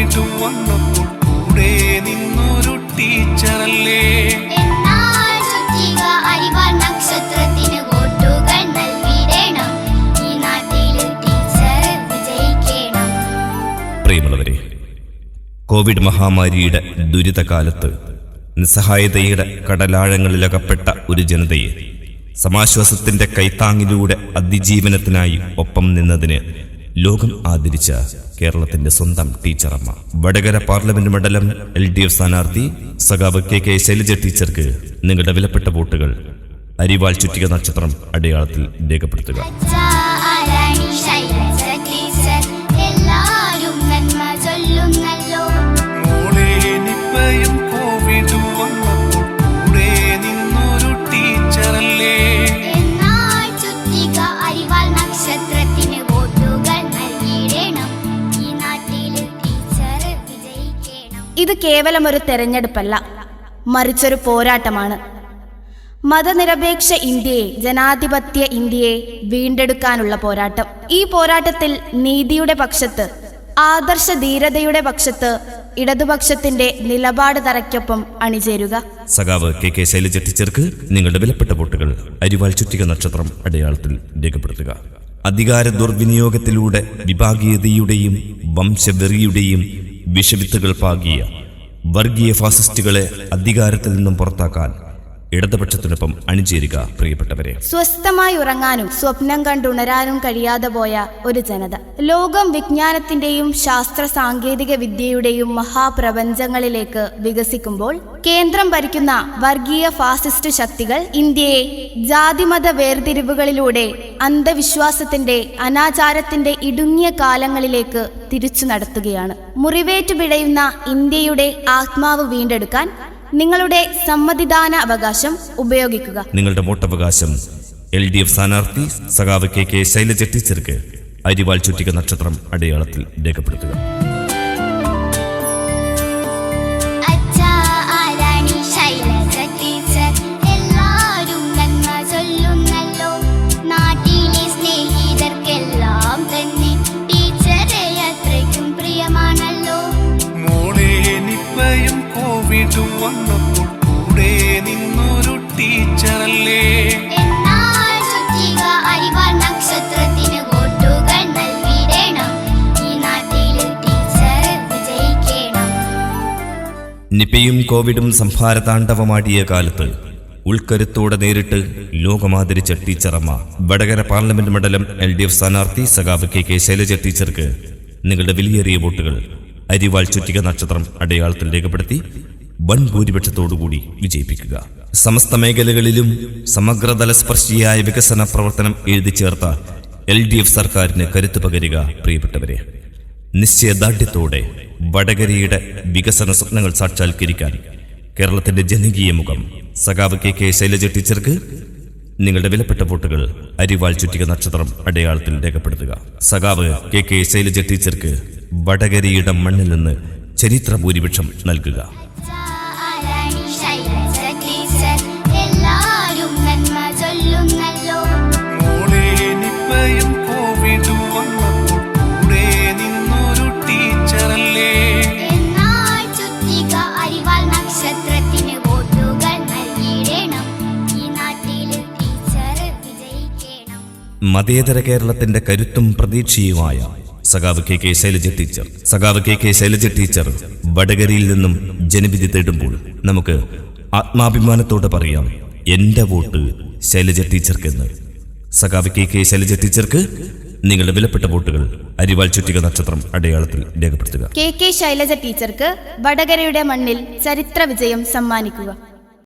കോവിഡും വന്നപ്പോൾ കൂടെ നിന്നൊരു ടീച്ചറല്ലേ? പ്രിയമുള്ളവരെ കോവിഡ് മഹാമാരിയുടെ ദുരിതകാലത്ത് നിസ്സഹായതയുടെ കടലാഴങ്ങളിലകപ്പെട്ട ഒരു ജനതയെ സമാശ്വാസത്തിന്റെ കൈത്താങ്ങിലൂടെ അതിജീവനത്തിനായി ഒപ്പം നിന്നതിന് ലോകം ആദരിച്ച കേരളത്തിന്റെ സ്വന്തം ടീച്ചറമ്മ. വടകര പാർലമെന്റ് മണ്ഡലം എൽ ഡി എഫ് സ്ഥാനാർത്ഥി സഖാവ് കെ കെ ശൈലജ ടീച്ചർക്ക് നിങ്ങളുടെ വിലപ്പെട്ട വോട്ടുകൾ. അരിവാൾ ചുറ്റിക നക്ഷത്രം അടയാളത്തിൽ രേഖപ്പെടുത്തുക. ഇത് കേവലം ഒരു തെരഞ്ഞെടുപ്പല്ല മറിച്ചൊരു പോരാട്ടമാണ്. മതനിരപേക്ഷ ഇന്ത്യയെ ജനാധിപത്യ ഇന്ത്യയെ വീണ്ടെടുക്കാനുള്ള പോരാട്ടം. ഈ പോരാട്ടത്തിൽ നീതിയുടെ പക്ഷത്ത് ആദർശ ധീരതയുടെ പക്ഷത്ത് ഇടതുപക്ഷത്തിന്റെ നിലപാട് തറയ്ക്കൊപ്പം അണിചേരുക. സഖാവ് കെ കെ ശൈലജ ടീച്ചർക്ക് നിങ്ങളുടെ വിലപ്പെട്ട വോട്ടുകൾ അരിവാൾ ചുറ്റിക നക്ഷത്രം അടയാളത്തിൽ രേഖപ്പെടുത്തുക. അധികാര ദുർവിനിയോഗത്തിലൂടെ വിഭാഗീയതയുടെയും വംശവെറിയുടെയും വിഷവിത്തുകൾ പാകിയ വർഗീയ ഫാസിസ്റ്റുകളെ അധികാരത്തിൽ നിന്നും പുറത്താക്കാൻ ഇടതുപക്ഷത്തിനൊപ്പം അണിചേരുക പ്രിയപ്പെട്ടവരെ. സ്വസ്ഥമായി ഉറങ്ങാനും സ്വപ്നം കണ്ടുണരാനും കഴിയാതെ പോയ ഒരു ജനത. ലോകം വിജ്ഞാനത്തിന്റെയും ശാസ്ത്ര സാങ്കേതിക വിദ്യയുടെയും മഹാപ്രപഞ്ചങ്ങളിലേക്ക് വികസിക്കുമ്പോൾ കേന്ദ്രം ഭരിക്കുന്ന വർഗീയ ഫാസിസ്റ്റ് ശക്തികൾ ഇന്ത്യയെ ജാതിമത വേർതിരിവുകളിലൂടെ അന്ധവിശ്വാസത്തിന്റെ അനാചാരത്തിന്റെ ഇടുങ്ങിയ കാലങ്ങളിലേക്ക് തിരിച്ചു നടത്തുകയാണ്. മുറിവേറ്റു പിടയുന്ന ഇന്ത്യയുടെ ആത്മാവ് വീണ്ടെടുക്കാൻ നിങ്ങളുടെ സമ്മതിദാന അവകാശം ഉപയോഗിക്കുക. നിങ്ങളുടെ വോട്ടവകാശം എൽ ഡി എഫ് സ്ഥാനാർത്ഥി സഖാവ് കെ കെ ശൈലജ ടീച്ചർക്ക് അരിവാൾ ചുറ്റിക നക്ഷത്രം അടയാളത്തിൽ രേഖപ്പെടുത്തുക. ഈ കൂടെ നിന്നൊരു വിജയിക്കണം. നിപയും കോവിഡും സംഭാരതാണ്ഡവമാടിയ കാലത്ത് ഉൾക്കരുത്തോടെ നേരിട്ട് ലോകമാദരിച്ച ടീച്ചറമ്മ വടകര പാർലമെന്റ് മണ്ഡലം എൽ ഡി എഫ് സ്ഥാനാർത്ഥി സഖാവ് കെ കെ ശൈലജ ടീച്ചർക്ക് നിങ്ങളുടെ വിലയേറിയ വോട്ടുകൾ അരിവാൾ ചുറ്റിക നക്ഷത്രം അടയാളത്തിൽ രേഖപ്പെടുത്തി വൻ ഭൂരിപക്ഷത്തോടുകൂടി വിജയിപ്പിക്കുക. സമസ്ത മേഖലകളിലും സമഗ്രതല സ്പർശിയായ വികസന പ്രവർത്തനം എഴുതി ചേർത്ത എൽ ഡി എഫ് സർക്കാരിന് കരുത്തു പകരുക പ്രിയപ്പെട്ടവരെ. നിശ്ചയദാർഢ്യത്തോടെ വടകരയുടെ വികസന സ്വപ്നങ്ങൾ സാക്ഷാത്കരിക്കാൻ കേരളത്തിന്റെ ജനകീയ മുഖം സഖാവ് കെ കെ ശൈലജ ടീച്ചർക്ക് നിങ്ങളുടെ വിലപ്പെട്ട വോട്ടുകൾ അരിവാൾ ചുറ്റിക നക്ഷത്രം അടയാളത്തിൽ രേഖപ്പെടുത്തുക. സഖാവ് കെ കെ ശൈലജ ടീച്ചർക്ക് വടകരയുടെ മണ്ണിൽ നിന്ന് ചരിത്ര ഭൂരിപക്ഷം നൽകുക. അച്ഛാ ആരാണി ശൈലജ ടീച്ചർ എല്ലാരും നന്മ ചൊല്ലുന്നല്ലോ മോളെ നിപ്പയും കോവിഡും വന്നപ്പോൾ കൂടെ നിന്നൊരു ടീച്ചറല്ലേ? എന്നാൽ ചുറ്റിക അരിവാൾ നക്ഷത്രത്തിന് വോട്ടുകൾ നൽകിയിടണം. ഈ നാട്ടിൽ ടീച്ചർ വിജയിക്കണം. മതേതര കേരളത്തിന്റെ കരുത്തും പ്രതീക്ഷയുമായ സഖാവ് കെ കെ ശൈലജ ടീച്ചർ. സഖാവ് കെ കെ ശൈലജ ടീച്ചർ വടകരയിൽ നിന്നും ജനവിധി തേടുമ്പോൾ നമുക്ക് ആത്മാഭിമാനത്തോടെ പറയാം എന്റെ വോട്ട് ശൈലജ ടീച്ചർക്കെന്ന്. സഖാവ് കെ കെ ശൈലജ ടീച്ചർക്ക് നിങ്ങളുടെ വിലപ്പെട്ട വോട്ടുകൾ അരിവാൾ ചുറ്റിക നക്ഷത്രം അടയാളത്തിൽ രേഖപ്പെടുത്തുക. കെ കെ ശൈലജ ടീച്ചർക്ക് വടകരയുടെ മണ്ണിൽ ചരിത്ര വിജയം സമ്മാനിക്കുക.